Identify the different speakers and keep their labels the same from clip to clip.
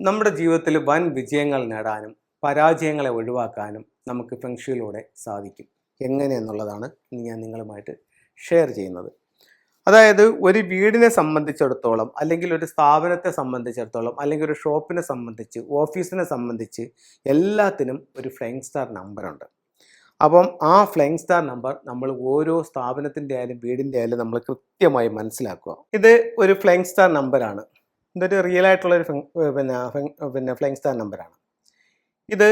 Speaker 1: നമ്മുടെ ജീവിതത്തിൽ വൻ വിജയങ്ങൾ നേടാനും പരാജയങ്ങളെ ഒഴിവാക്കാനും നമുക്ക് ഫെങ്ഷിയിലൂടെ സാധിക്കും. എങ്ങനെയെന്നുള്ളതാണ് ഞാൻ നിങ്ങളുമായിട്ട് ഷെയർ ചെയ്യുന്നത്. അതായത് ഒരു വീടിനെ സംബന്ധിച്ചിടത്തോളം അല്ലെങ്കിൽ ഒരു സ്ഥാപനത്തെ സംബന്ധിച്ചിടത്തോളം അല്ലെങ്കിൽ ഒരു ഷോപ്പിനെ സംബന്ധിച്ച് ഓഫീസിനെ സംബന്ധിച്ച് എല്ലാത്തിനും ഒരു ഫ്ലൈങ് സ്റ്റാർ നമ്പറുണ്ട് അപ്പം ആ ഫ്ലൈങ് സ്റ്റാർ നമ്പർ നമ്മൾ ഓരോ സ്ഥാപനത്തിന്റെ ആയാലും വീടിന്റെ ആയാലും നമ്മൾ കൃത്യമായി മനസ്സിലാക്കുക. ഇത് ഒരു ഫ്ലൈങ് സ്റ്റാർ നമ്പറാണ് ഇതൊരു റിയൽ ആയിട്ടുള്ള ഒരു പിന്നെ പിന്നെ ഫ്ലൈങ് സ്റ്റാർ നമ്പറാണ് ഇത്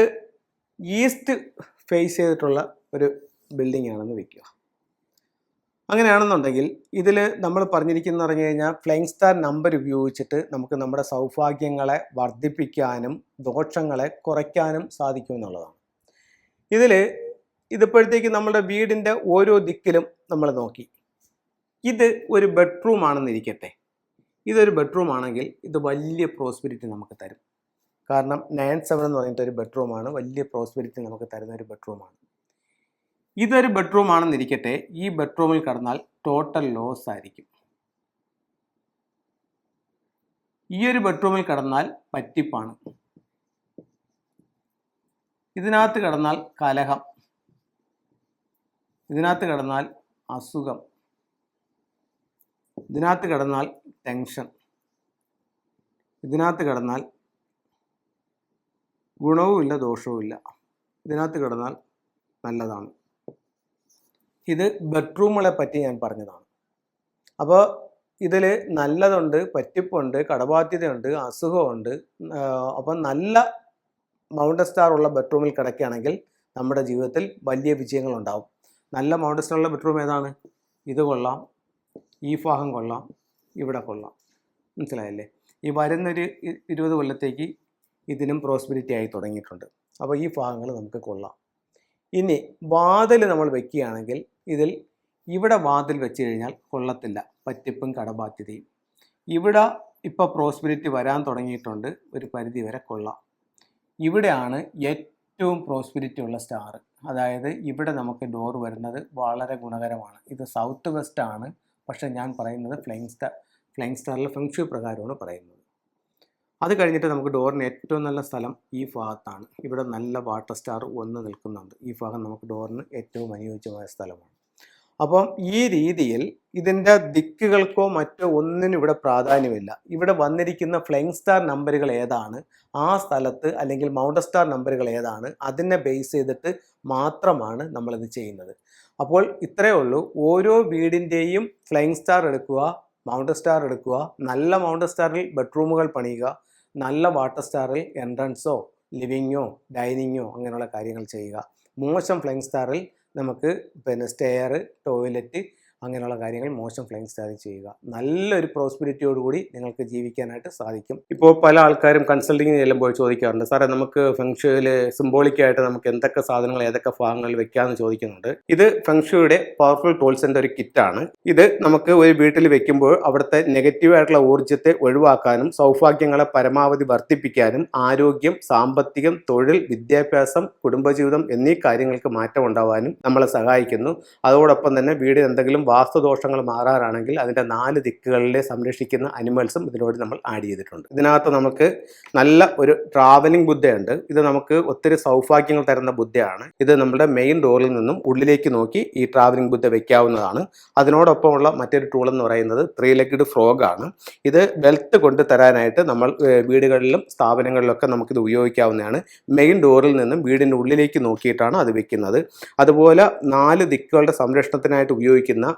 Speaker 1: ഈസ്റ്റ് ഫേസ് ചെയ്തിട്ടുള്ള ഒരു ബിൽഡിംഗ് ആണെന്ന് വയ്ക്കുക അങ്ങനെയാണെന്നുണ്ടെങ്കിൽ ഇതിൽ നമ്മൾ പറഞ്ഞിരിക്കുന്ന പറഞ്ഞു കഴിഞ്ഞാൽ ഫ്ലൈങ് സ്റ്റാർ നമ്പർ ഉപയോഗിച്ചിട്ട് നമുക്ക് നമ്മുടെ സൗഭാഗ്യങ്ങളെ വർദ്ധിപ്പിക്കാനും ദോഷങ്ങളെ കുറയ്ക്കാനും സാധിക്കും എന്നുള്ളതാണ്. ഇതിൽ ഇതിപ്പോഴത്തേക്ക് നമ്മുടെ വീടിന്റെ ഓരോ ദിക്കിലും നമ്മൾ നോക്കി. ഇത് ഒരു ബെഡ്റൂം ആണെന്നിരിക്കട്ടെ. ഇതൊരു ബെഡ്റൂം ആണെങ്കിൽ ഇത് വലിയ പ്രോസ്പെരിറ്റി നമുക്ക് തരും. കാരണം നയൻ സെവൻ എന്ന് പറഞ്ഞിട്ട് ഒരു ബെഡ്റൂമാണ് വലിയ പ്രോസ്പെരിറ്റി നമുക്ക് തരുന്ന ഒരു ബെഡ്റൂമാണ് ഇതൊരു ബെഡ്റൂം ആണെന്നിരിക്കട്ടെ ഈ ബെഡ്റൂമിൽ കടന്നാൽ ടോട്ടൽ ലോസ് ആയിരിക്കും. ഈ ഒരു ബെഡ്റൂമിൽ കടന്നാൽ പറ്റിപ്പാണ്. ഇതിനകത്ത് കടന്നാൽ കലഹം. ഇതിനകത്ത് കടന്നാൽ അസുഖം. ഇതിനകത്ത് കടന്നാൽ ടെൻഷൻ. ഇതിനകത്ത് കിടന്നാൽ ഗുണവുമില്ല ദോഷവുമില്ല. ഇതിനകത്ത് കിടന്നാൽ നല്ലതാണ്. ഇത് ബെഡ്റൂമുകളെ പറ്റി ഞാൻ പറഞ്ഞതാണ്. അപ്പോൾ ഇതിൽ നല്ലതുണ്ട് പറ്റിപ്പുണ്ട് കടബാധ്യതയുണ്ട് അസുഖമുണ്ട് അപ്പം നല്ല മൗണ്ട് സ്റ്റാർ ഉള്ള ബെഡ്റൂമിൽ കിടക്കുകയാണെങ്കിൽ നമ്മുടെ ജീവിതത്തിൽ വലിയ വിജയങ്ങളുണ്ടാവും. നല്ല മൗണ്ട് സ്റ്റാർ ഉള്ള ബെഡ്റൂം ഏതാണ്? ഇത് കൊള്ളാം. ഈ ഭാഗം കൊള്ളാം. ഇവിടെ കൊള്ളാം. മനസ്സിലായല്ലേ? ഈ വരുന്നൊരു ഇരുപത് കൊല്ലത്തേക്ക് ഇതിനും പ്രോസ്പിരിറ്റി ആയി തുടങ്ങിയിട്ടുണ്ട്. അപ്പോൾ ഈ ഭാഗങ്ങൾ നമുക്ക് കൊള്ളാം. ഇനി വാതിൽ നമ്മൾ വെക്കുകയാണെങ്കിൽ ഇതിൽ ഇവിടെ വാതിൽ വെച്ച് കഴിഞ്ഞാൽ കൊള്ളത്തില്ല. പറ്റിപ്പും കടബാധ്യതയും. ഇവിടെ ഇപ്പോൾ പ്രോസ്പിരിറ്റി വരാൻ തുടങ്ങിയിട്ടുണ്ട്. ഒരു പരിധി വരെ കൊള്ളാം. ഇവിടെയാണ് ഏറ്റവും പ്രോസ്പിരിറ്റി ഉള്ള സ്റ്റാർ അതായത് ഇവിടെ നമുക്ക് ഡോർ വരുന്നത് വളരെ ഗുണകരമാണ്. ഇത് സൗത്ത് വെസ്റ്റ് ആണ്. പക്ഷേ ഞാൻ പറയുന്നത് ഫ്ലൈങ് സ്റ്റാർ ഫ്ലൈങ് സ്റ്റാറിലെ ഫെങ്ഷു പ്രകാരമാണ് പറയുന്നത്. അത് കഴിഞ്ഞിട്ട് നമുക്ക് ഡോറിന് ഏറ്റവും നല്ല സ്ഥലം ഈ ഭാഗത്താണ്. ഇവിടെ നല്ല വാട്ടർ സ്റ്റാർ ഒന്ന് നിൽക്കുന്നുണ്ട്. ഈ ഭാഗം നമുക്ക് ഡോറിന് ഏറ്റവും അനുയോജ്യമായ സ്ഥലമാണ്. അപ്പം ഈ രീതിയിൽ ഇതിന്റെ ദിക്കുകൾക്കോ മറ്റോ ഒന്നിനും ഇവിടെ പ്രാധാന്യമില്ല. ഇവിടെ വന്നിരിക്കുന്ന ഫ്ലൈങ് സ്റ്റാർ നമ്പറുകൾ ഏതാണ്? ആ സ്ഥലത്ത് അല്ലെങ്കിൽ മൗണ്ട് സ്റ്റാർ നമ്പറുകൾ ഏതാണ്? അതിനെ ബേസ് ചെയ്തിട്ട് മാത്രമാണ് നമ്മളിത് ചെയ്യുന്നത്. അപ്പോൾ ഇത്രയേ ഉള്ളൂ. ഓരോ വീടിന്റെയും ഫ്ലൈങ് സ്റ്റാർ എടുക്കുക മൗണ്ട് സ്റ്റാർ എടുക്കുക. നല്ല മൗണ്ട് സ്റ്റാറിൽ ബെഡ്റൂമുകൾ പണിയുക. നല്ല വാട്ടർ സ്റ്റാറിൽ എൻട്രൻസോ ലിവിങ്ങോ ഡൈനിങ്ങോ അങ്ങനെയുള്ള കാര്യങ്ങൾ ചെയ്യുക. മോശം ഫ്ലൈങ് സ്റ്റാറിൽ നമുക്ക് പിന്നെ സ്റ്റെയർ ടോയ്ലറ്റ് അങ്ങനെയുള്ള കാര്യങ്ങൾ മോശം ഫ്ലൈങ് സ്റ്റാറിൽ ചെയ്യുക. നല്ലൊരു പ്രോസ്പെരിറ്റിയോടുകൂടി നിങ്ങൾക്ക് ജീവിക്കാനായിട്ട് സാധിക്കും. ഇപ്പോൾ പല ആൾക്കാരും കൺസൾട്ടിങ്ങിന് ചെല്ലുമ്പോൾ ചോദിക്കാറുണ്ട് സാറേ നമുക്ക് ഫെങ്ഷുവിൽ സിംബോളിക്കായിട്ട് നമുക്ക് എന്തൊക്കെ സാധനങ്ങൾ ഏതൊക്കെ ഭാഗങ്ങളിൽ വെക്കാമെന്ന് ചോദിക്കുന്നുണ്ട്? ഇത് ഫെങ്ഷുയുടെ പവർഫുൾ ടൂൾസിന്റെ ഒരു കിറ്റാണ്. ഇത് നമുക്ക് ഒരു വീട്ടിൽ വെക്കുമ്പോൾ അവിടുത്തെ നെഗറ്റീവായിട്ടുള്ള ഊർജത്തെ ഒഴിവാക്കാനും സൗഭാഗ്യങ്ങളെ പരമാവധി വർദ്ധിപ്പിക്കാനും ആരോഗ്യം സാമ്പത്തികം തൊഴിൽ വിദ്യാഭ്യാസം കുടുംബജീവിതം എന്നീ കാര്യങ്ങൾക്ക് മാറ്റം ഉണ്ടാവാനും നമ്മളെ സഹായിക്കുന്നു. അതോടൊപ്പം തന്നെ വീടിന് എന്തെങ്കിലും വാസ്തുദോഷങ്ങൾ മാറാറാണെങ്കിൽ അതിന്റെ നാല് ദിക്കുകളിലെ സംരക്ഷിക്കുന്ന അനിമൽസും ഇതിനോട് നമ്മൾ ആഡ് ചെയ്തിട്ടുണ്ട്. ഇതിനകത്ത് നമുക്ക് നല്ല ഒരു ട്രാവലിംഗ് ബുദ്ധയുണ്ട്. ഇത് നമുക്ക് ഒത്തിരി സൗഭാഗ്യങ്ങൾ തരുന്ന ബുദ്ധയാണ്. ഇത് നമ്മുടെ മെയിൻ ഡോറിൽ നിന്നും ഉള്ളിലേക്ക് നോക്കി ഈ ട്രാവലിംഗ് ബുദ്ധ വെക്കാവുന്നതാണ്. അതിനോടൊപ്പമുള്ള മറ്റൊരു ടൂൾ എന്ന് പറയുന്നത് ത്രീ ലെഗ്ഡ് ഫ്രോഗ് ആണ്. ഇത് വെൽത്ത് കൊണ്ട് തരാനായിട്ട് നമ്മൾ വീടുകളിലും സ്ഥാപനങ്ങളിലൊക്കെ നമുക്കിത് ഉപയോഗിക്കാവുന്നതാണ്. മെയിൻ ഡോറിൽ നിന്നും വീടിന്റെ ഉള്ളിലേക്ക് നോക്കിയിട്ടാണ് അത് വെക്കുന്നത്. അതുപോലെ നാല് ദിക്കുകളുടെ സംരക്ഷണത്തിനായിട്ട് ഉപയോഗിക്കുന്ന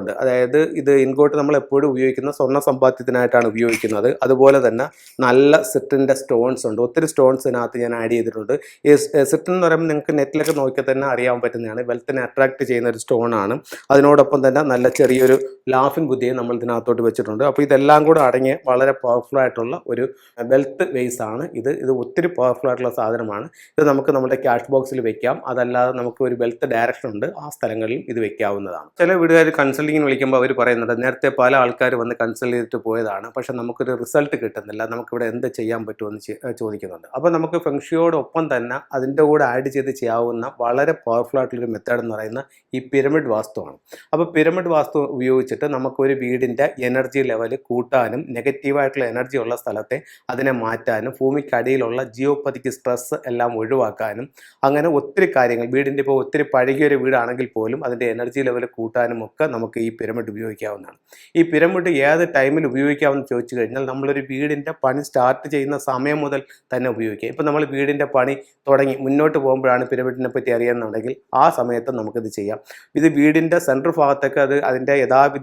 Speaker 1: ഉണ്ട്. അതായത് ഇത് ഇൻകോട്ട് നമ്മൾ എപ്പോഴും ഉപയോഗിക്കുന്ന സ്വർണ സമ്പാദ്യത്തിനായിട്ടാണ് ഉപയോഗിക്കുന്നത്. അതുപോലെ തന്നെ നല്ല സിറ്റിന്റെ സ്റ്റോൺസ് ഉണ്ട്. ഒത്തിരി സ്റ്റോൺസ് ഇതിനകത്ത് ഞാൻ ആഡ് ചെയ്തിട്ടുണ്ട്. ഈ സിറ്റിൻ എന്ന് പറയുമ്പോൾ നിങ്ങൾക്ക് നെറ്റിലൊക്കെ നോക്കിയാൽ തന്നെ അറിയാൻ പറ്റുന്നതാണ്. വെൽത്തിനെ അട്രാക്ട് ചെയ്യുന്ന ഒരു സ്റ്റോൺ ആണ്. അതിനോടൊപ്പം തന്നെ നല്ല ചെറിയൊരു ലാഫിൻ ബുദ്ധിയെ നമ്മൾ ഇതിനകത്തോട്ട് വെച്ചിട്ടുണ്ട്. അപ്പോൾ ഇതെല്ലാം കൂടെ അടങ്ങിയ വളരെ പവർഫുൾ ആയിട്ടുള്ള ഒരു വെൽത്ത് വേസ് ആണ് ഇത്. ഇത് ഒത്തിരി പവർഫുൾ ആയിട്ടുള്ള സാധനമാണ്. ഇത് നമുക്ക് നമ്മുടെ ക്യാഷ് ബോക്സിൽ വെക്കാം. അതല്ലാതെ നമുക്ക് ഒരു വെൽത്ത് ഡയറക്ഷൻ ഉണ്ട്. ആ സ്ഥലങ്ങളിലും ഇത് വെക്കാവുന്നതാണ്. ചില വീടുകാർ കൺസൾട്ടിങ്ങിന് വിളിക്കുമ്പോൾ അവർ പറയുന്നുണ്ട് നേരത്തെ പല ആൾക്കാർ വന്ന് കൺസൾട്ട് ചെയ്തിട്ട് പോയതാണ്. പക്ഷേ നമുക്കൊരു റിസൾട്ട് കിട്ടുന്നില്ല. നമുക്കിവിടെ എന്ത് ചെയ്യാൻ പറ്റുമെന്ന് ചോദിക്കുന്നുണ്ട്. അപ്പോൾ നമുക്ക് ഫെങ്ഷിയോടൊപ്പം തന്നെ അതിന്റെ കൂടെ ആഡ് ചെയ്ത് ചെയ്യാവുന്ന വളരെ പവർഫുൾ ആയിട്ടുള്ളൊരു മെത്തേഡ് എന്ന് പറയുന്ന ഈ പിരമിഡ് വാസ്തുവാണ്. അപ്പോൾ പിരമിഡ് വാസ്തു ഉപയോഗിച്ചിട്ട് നമുക്കൊരു വീടിന്റെ എനർജി ലെവൽ കൂട്ടാനും നെഗറ്റീവായിട്ടുള്ള എനർജി ഉള്ള സ്ഥലത്തെ അതിനെ മാറ്റാനും ഭൂമിക്കടിയിലുള്ള ജിയോപ്പതിക്ക് സ്ട്രെസ് എല്ലാം ഒഴിവാക്കാനും അങ്ങനെ ഒത്തിരി കാര്യങ്ങൾ വീടിന്റെ ഇപ്പോൾ ഒത്തിരി പഴകിയൊരു വീടാണെങ്കിൽ പോലും അതിന്റെ എനർജി ലെവൽ കൂട്ടാനും ഒക്കെ നമുക്ക് ഈ പിരമിഡ് ഉപയോഗിക്കാവുന്നതാണ്. ഈ പിരമിഡ് ഏത് ടൈമിൽ ഉപയോഗിക്കാമെന്ന് ചോദിച്ചു കഴിഞ്ഞാൽ നമ്മളൊരു വീടിന്റെ പണി സ്റ്റാർട്ട് ചെയ്യുന്ന സമയം മുതൽ തന്നെ ഉപയോഗിക്കാം. ഇപ്പോൾ നമ്മൾ വീടിന്റെ പണി തുടങ്ങി മുന്നോട്ട് പോകുമ്പോഴാണ് പിരമിഡിനെ പറ്റി അറിയാമെന്നുണ്ടെങ്കിൽ ആ സമയത്ത് നമുക്കിത് ചെയ്യാം. ഇത് വീടിന്റെ സെൻട്രൽ ഭാഗത്തൊക്കെ അത് അതിന്റെ യഥാവിധി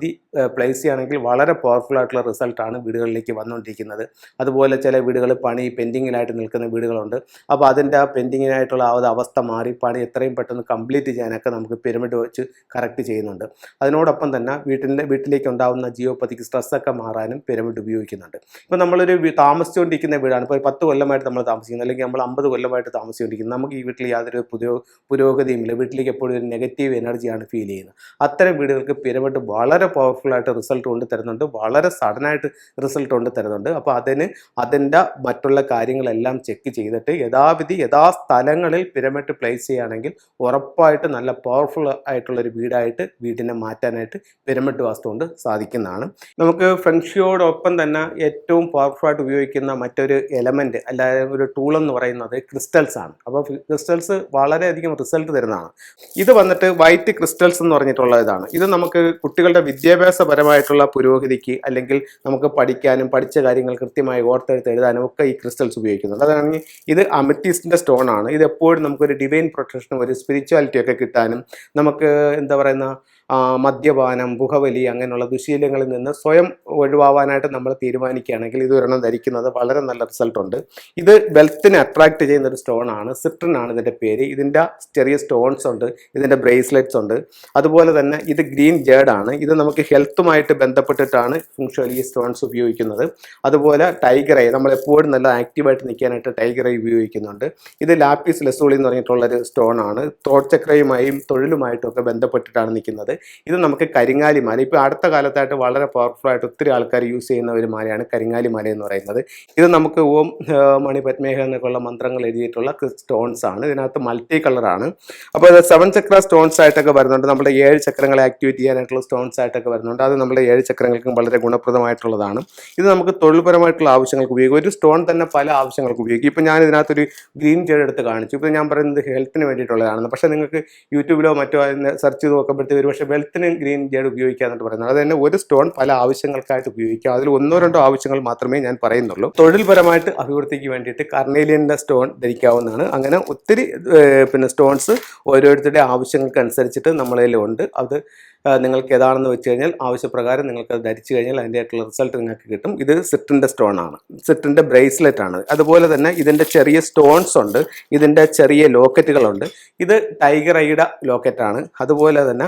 Speaker 1: പ്ലേസ് ചെയ്യുകയാണെങ്കിൽ വളരെ പവർഫുൾ ആയിട്ടുള്ള റിസൾട്ടാണ് വീടുകളിലേക്ക് വന്നുകൊണ്ടിരിക്കുന്നത്. അതുപോലെ ചില വീടുകൾ പണി പെൻഡിങ്ങിലായിട്ട് നിൽക്കുന്ന വീടുകളുണ്ട്. അപ്പോൾ അതിന്റെ ആ പെൻഡിങ്ങിനായിട്ടുള്ള ആ അവസ്ഥ മാറി പണി എത്രയും പെട്ടെന്ന് കംപ്ലീറ്റ് ചെയ്യാനൊക്കെ നമുക്ക് പിരമിഡ് വെച്ച് കറക്റ്റ് ചെയ്യുന്നുണ്ട്. അതിനോടൊപ്പം തന്നെ വീട്ടിന്റെ വീട്ടിലേക്ക് ഉണ്ടാകുന്ന ജിയോപ്പതിക്ക് സ്ട്രെസ്സൊക്കെ മാറാനും പിരമിഡ് ഉപയോഗിക്കുന്നുണ്ട്. ഇപ്പോൾ നമ്മളൊരു താമസിച്ചുകൊണ്ടിരിക്കുന്ന വീടാണ്. ഇപ്പോൾ പത്ത് കൊല്ലമായിട്ട് നമ്മൾ താമസിക്കുന്നത് അല്ലെങ്കിൽ നമ്മൾ അമ്പത് കൊല്ലമായിട്ട് താമസിച്ചുകൊണ്ടിരിക്കുന്നത് നമുക്ക് ഈ വീട്ടിൽ യാതൊരു പുതിയ പുരോഗതിയുമില്ല. വീട്ടിലേക്ക് എപ്പോഴും ഒരു നെഗറ്റീവ് എനർജിയാണ് ഫീൽ ചെയ്യുന്നത്. അത്തരം വീടുകൾക്ക് പിരമിഡ് വളരെ പവർഫുൾ ആയിട്ട് റിസൾട്ട് കൊണ്ട് തരുന്നുണ്ട്. വളരെ സഡനായിട്ട് റിസൾട്ട് കൊണ്ട് തരുന്നുണ്ട്. അപ്പോൾ അതിന് അതിന്റെ മറ്റുള്ള കാര്യങ്ങളെല്ലാം ചെക്ക് ചെയ്തിട്ട് യഥാവിധി യഥാ സ്ഥലങ്ങളിൽ പിരമിഡ് പ്ലേസ് ചെയ്യുകയാണെങ്കിൽ ഉറപ്പായിട്ട് നല്ല പവർഫുൾ ആയിട്ടുള്ളൊരു വീടായിട്ട് വീടിനെ മാറ്റാനായിട്ട് പിരമിഡ് വാസ്തു കൊണ്ട് സാധിക്കുന്നതാണ്. നമുക്ക് ഫ്രണ്ട്ഷിയോടൊപ്പം തന്നെ ഏറ്റവും പവർഫുൾ ആയിട്ട് ഉപയോഗിക്കുന്ന മറ്റൊരു എലമെന്റ് അല്ലാതെ ഒരു ടൂൾ എന്ന് പറയുന്നത് ക്രിസ്റ്റൽസ് ആണ്. അപ്പോൾ ക്രിസ്റ്റൽസ് വളരെയധികം റിസൾട്ട് തരുന്നതാണ്. ഇത് വന്നിട്ട് വൈറ്റ് ക്രിസ്റ്റൽസ് എന്ന് പറഞ്ഞിട്ടുള്ള ഇതാണ് ഇത് നമുക്ക് കുട്ടികളുടെ വിദ്യാഭ്യാസപരമായിട്ടുള്ള പുരോഗതിക്ക് അല്ലെങ്കിൽ നമുക്ക് പഠിക്കാനും പഠിച്ച കാര്യങ്ങൾ കൃത്യമായി ഓർത്തെടുത്ത് എഴുതാനും ഒക്കെ ഈ ക്രിസ്റ്റൽസ് ഉപയോഗിക്കുന്നുണ്ട്. അതാണെങ്കിൽ ഇത് അമിത്തീസിന്റെ സ്റ്റോൺ ആണ്. ഇത് എപ്പോഴും നമുക്കൊരു ഡിവൈൻ പ്രൊട്ടക്ഷനും ഒരു സ്പിരിച്വാലിറ്റി ഒക്കെ കിട്ടാനും നമുക്ക് എന്താ പറയുന്ന മദ്യപാനം പുകവലി അങ്ങനെയുള്ള ദുശീലങ്ങളിൽ നിന്ന് സ്വയം ഒഴിവാവാനായിട്ട് നമ്മൾ തീരുമാനിക്കുകയാണെങ്കിൽ ഇത് ഒരെണ്ണം ധരിക്കുന്നത് വളരെ നല്ല റിസൾട്ട് ഉണ്ട്. ഇത് വെൽത്തിനെ അട്രാക്ട് ചെയ്യുന്ന ഒരു സ്റ്റോൺ ആണ്. സിട്രൻ ആണ് ഇതിന്റെ പേര്. ഇതിന്റെ ചെറിയ സ്റ്റോൺസ് ഉണ്ട്. ഇതിന്റെ ബ്രേസ്ലെറ്റ്സ് ഉണ്ട്. അതുപോലെ തന്നെ ഇത് ഗ്രീൻ ജേഡ് ആണ്. ഇത് നമുക്ക് ഹെൽത്തുമായിട്ട് ബന്ധപ്പെട്ടിട്ടാണ് ഫുങ്ഷൽ ഈ സ്റ്റോൺസ് ഉപയോഗിക്കുന്നത്. അതുപോലെ ടൈഗർ ഐ നമ്മൾ എപ്പോഴും നല്ല ആക്റ്റീവായിട്ട് നിൽക്കാനായിട്ട് ടൈഗർ ഐ ഉപയോഗിക്കുന്നുണ്ട്. ഇത് ലാപ്പീസ് ലെസോളി എന്ന് പറഞ്ഞിട്ടുള്ളൊരു സ്റ്റോൺ ആണ്. തോട്ചക്രയുമായും തൊഴിലുമായിട്ടും ഒക്കെ ബന്ധപ്പെട്ടിട്ടാണ് നിൽക്കുന്നത്. ഇത് നമുക്ക് കരിങ്ങാലി മാല. ഇപ്പോൾ അടുത്ത കാലത്തായിട്ട് വളരെ പവർഫുൾ ആയിട്ട് ഒത്തിരി ആൾക്കാർ യൂസ് ചെയ്യുന്ന ഒരു മാലയാണ് കരിങ്ങാലി മാല എന്ന് പറയുന്നത്. ഇത് നമുക്ക് ഓം മണി പത്മേഹ എന്നൊക്കെയുള്ള മന്ത്രങ്ങൾ എഴുതിയിട്ടുള്ള സ്റ്റോൺസ് ആണ്. ഇതിനകത്ത് മൾട്ടി കളറാണ് അപ്പോൾ ഇത് സെവൻ ചക്ര സ്റ്റോൺസ് ആയിട്ടൊക്കെ വരുന്നുണ്ട്. നമ്മുടെ ഏഴ് ചക്രങ്ങളെ ആക്ടിവേറ്റ് ചെയ്യാനായിട്ടുള്ള സ്റ്റോൺസ് ആയിട്ടൊക്കെ വരുന്നുണ്ട്. അത് നമ്മുടെ ഏഴ് ചക്രങ്ങൾക്കും വളരെ ഗുണപ്രദമായിട്ടുള്ളതാണ്. ഇത് നമുക്ക് തൊഴിൽപരമായിട്ടുള്ള ആവശ്യങ്ങൾക്ക് ഉപയോഗിക്കും. ഒരു സ്റ്റോൺ തന്നെ പല ആവശ്യങ്ങൾക്ക് ഉപയോഗിക്കും. ഇപ്പോൾ ഞാൻ ഇതിനകത്തൊരു ഗ്രീൻ ജേഡ് എടുത്ത് കാണിച്ചു. ഇപ്പോൾ ഞാൻ പറയുന്നത് ഹെൽത്തിന് വേണ്ടിയിട്ടുള്ളതാണ് പക്ഷേ നിങ്ങൾക്ക് യൂട്യൂബിലോ മറ്റോ സെർച്ച് ചെയ്ത് നോക്കുമ്പോഴത്തേക്ക് ഒരു പക്ഷേ വെൽത്തിന് ഗ്രീൻ ജേഡ് ഉപയോഗിക്കാമെന്നിട്ട് പറയുന്നത്. അത് തന്നെ ഒരു സ്റ്റോൺ പല ആവശ്യങ്ങൾക്കായിട്ട് ഉപയോഗിക്കാം. അതിൽ ഒന്നോ രണ്ടോ ആവശ്യങ്ങൾ മാത്രമേ ഞാൻ പറയുന്നുള്ളൂ. തൊഴിൽപരമായിട്ട് അഭിവൃദ്ധിക്ക് വേണ്ടിയിട്ട് കർണേലിയന്റെ സ്റ്റോൺ ധരിക്കാവുന്നതാണ്. അങ്ങനെ ഒത്തിരി പിന്നെ സ്റ്റോൺസ് ഓരോരുത്തരുടെ ആവശ്യങ്ങൾക്ക് അനുസരിച്ചിട്ട് നമ്മളതിലുണ്ട് അത് നിങ്ങൾക്ക് ഏതാണെന്ന് വെച്ച് കഴിഞ്ഞാൽ ആവശ്യപ്രകാരം നിങ്ങൾക്ക് അത് ധരിച്ചു കഴിഞ്ഞാൽ അതിന്റെ ആയിട്ടുള്ള റിസൾട്ട് നിങ്ങൾക്ക് കിട്ടും. ഇത് സിറ്റിന്റെ സ്റ്റോൺ ആണ് സിറ്റിന്റെ ബ്രേസ്ലെറ്റ് ആണ് അതുപോലെ തന്നെ ഇതിന്റെ ചെറിയ സ്റ്റോൺസ് ഉണ്ട്. ഇതിന്റെ ചെറിയ ലോക്കറ്റുകളുണ്ട്. ഇത് ടൈഗർ ഐയുടെ ലോക്കറ്റാണ്. അതുപോലെ തന്നെ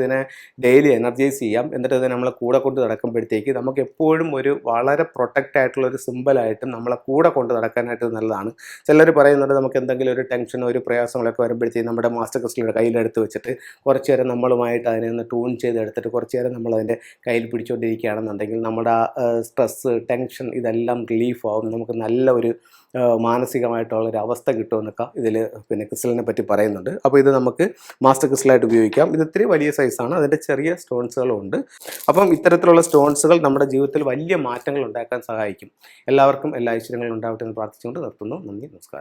Speaker 1: ഇതിനെ ഡെയിലി എനർജൈസ് ചെയ്യാം. എന്നിട്ട് ഇത് നമ്മളെ കൂടെ കൊണ്ട് നടക്കുമ്പോഴത്തേക്ക് നമുക്ക് എപ്പോഴും ഒരു വളരെ പ്രൊട്ടക്റ്റ് ആയിട്ടുള്ള ഒരു സിമ്പിളായിട്ടും നമ്മളെ കൂടെ കൊണ്ട് നടക്കാനായിട്ട് നല്ലതാണ്. ചിലർ പറയുന്നുണ്ട് നമുക്ക് എന്തെങ്കിലും ഒരു ടെൻഷനോ ഒരു പ്രയാസങ്ങളൊക്കെ വരുമ്പോഴത്തേക്കും നമ്മുടെ മാസ്റ്റർ ക്രിസ്റ്റലിന്റെ കയ്യിലെടുത്ത് വെച്ചിട്ട് കുറച്ച് നേരം നമ്മളുമായിട്ട് അതിനെ ഒന്ന് ട്യൂൺ ചെയ്തെടുത്തിട്ട് കുറച്ച് നേരം നമ്മൾ അതിന്റെ കയ്യിൽ പിടിച്ചുകൊണ്ടിരിക്കുകയാണെന്നുണ്ടെങ്കിൽ നമ്മുടെ സ്ട്രെസ്സ് ടെൻഷൻ ഇതെല്ലാം റിലീഫ് ആവും. നമുക്ക് നല്ല ഒരു മാനസികമായിട്ടുള്ളൊരു അവസ്ഥ കിട്ടുമെന്നൊക്കെ ഇതിൽ പിന്നെ ക്രിസ്റ്റലിനെ പറ്റി പറയുന്നുണ്ട്. അപ്പോൾ ഇത് നമുക്ക് മാസ്റ്റർ ക്രിസ്റ്റലായിട്ട് ഉപയോഗിക്കാം. ഇത് ഇത്തിരി വലിയ സൈസാണ് അതിന്റെ ചെറിയ സ്റ്റോൺസുകളും ഉണ്ട് അപ്പം ഇത്തരത്തിലുള്ള സ്റ്റോൺസുകൾ നമ്മുടെ ജീവിതത്തിൽ വലിയ മാറ്റങ്ങൾ ഉണ്ടാക്കാൻ സഹായിക്കും. എല്ലാവർക്കും എല്ലാ ഐശ്വര്യങ്ങളും ഉണ്ടാവട്ടെ എന്ന് പ്രാർത്ഥിച്ചുകൊണ്ട് നിർത്തുന്നു. നന്ദി നമസ്കാരം.